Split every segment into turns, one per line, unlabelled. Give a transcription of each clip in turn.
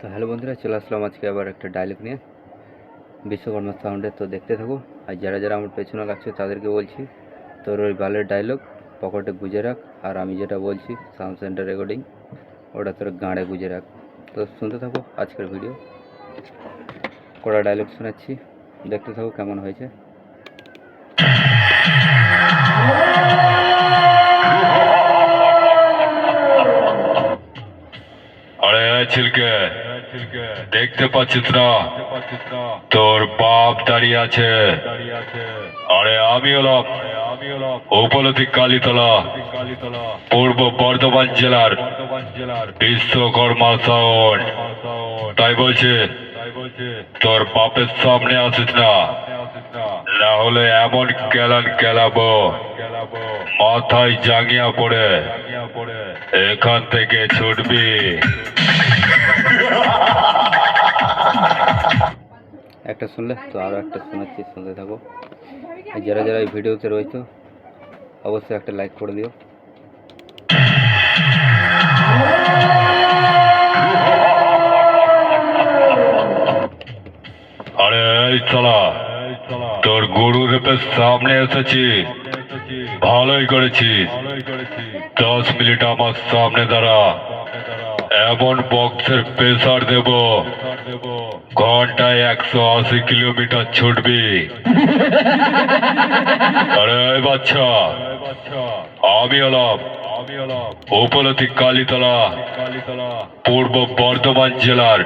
তো হ্যালো বন্ধুরা, চলে আসলাম আজকে আবার একটা ডায়লগ নিয়ে। বিশ্বকর্মা সাউন্ডে তো দেখতে থাকো। আর যারা যারা আমার পেছনে লাগছে তাদেরকে বলছি, তোর ওই বালের ডায়লগ পকেটে গুজে রাখ। আর আমি যেটা বলছি সাউন্ড সেন্টার রেকর্ডিং ওটা তোর গাঁড়ে গুজে রাখ। তো শুনতে থাকো আজকের ভিডিও কড়া ডায়লগ শোনাচ্ছি, দেখতে থাকো কেমন হয়েছে।
আরে ছিলকে? দেখতে পাচ্ছিস না? তোর বাপ দাঁড়িয়ে আছে। আরে আমি হলাম উপলব্ধি কালীতলা, পূর্ব বর্ধমান জেলার বিশ্বকর্মা সাউন্ড তাই বলছে, তোর বাপের সামনে আসিস না। না হলে এমন কেলান কেলাবো, মাথায় জাঙ্গিয়া পড়ে। এখান থেকে ছুটবি।
একটা শুনলে, তো আরও একটা শোনাচ্ছি, শুনতে থাকো। যারা যারা এই ভিডিওতে রয়েছে, অবশ্যই একটা লাইক করে দিও।
আরে চালা তোর গরু সামনে এসেছি। ভালোই করেছিস। দশ মিনিট আমার সামনে দাঁড়া। এমন বক্সের প্রেসার দেব। ঘন্টায় একশো আশি কিলোমিটার ছুটবি। আরে বাচ্চা, আমি হলাম উপলব্ধি কালীতলা, পূর্ব বর্ধমান জেলার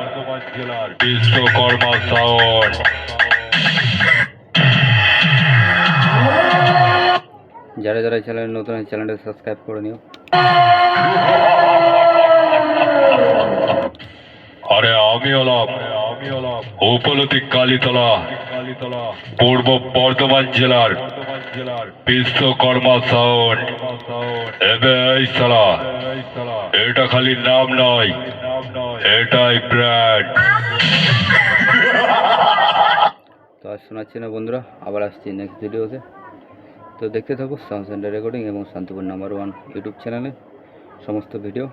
বিশ্বকর্মা সাউন্ড
যারা যারা চ্যানেল নতুন চ্যানেলটা সাবস্ক্রাইব করে নিও।
হলাম কালীতলা, পূর্ব বর্ধমান জেলার বিশ্বকর্মা সাউন্ড। এটা খালি নাম নয়, এটাই ব্র্যান্ড।
তো আর শোনাচ্ছি না বন্ধুরা, আবার আসছি নেক্সট ভিডিওতে তো দেখতে থাকো সাউন্ড সেন্টার রেকর্ডিং এবং শান্তিপুর নাম্বার ওয়ান ইউটিউব চ্যানেলে সমস্ত ভিডিও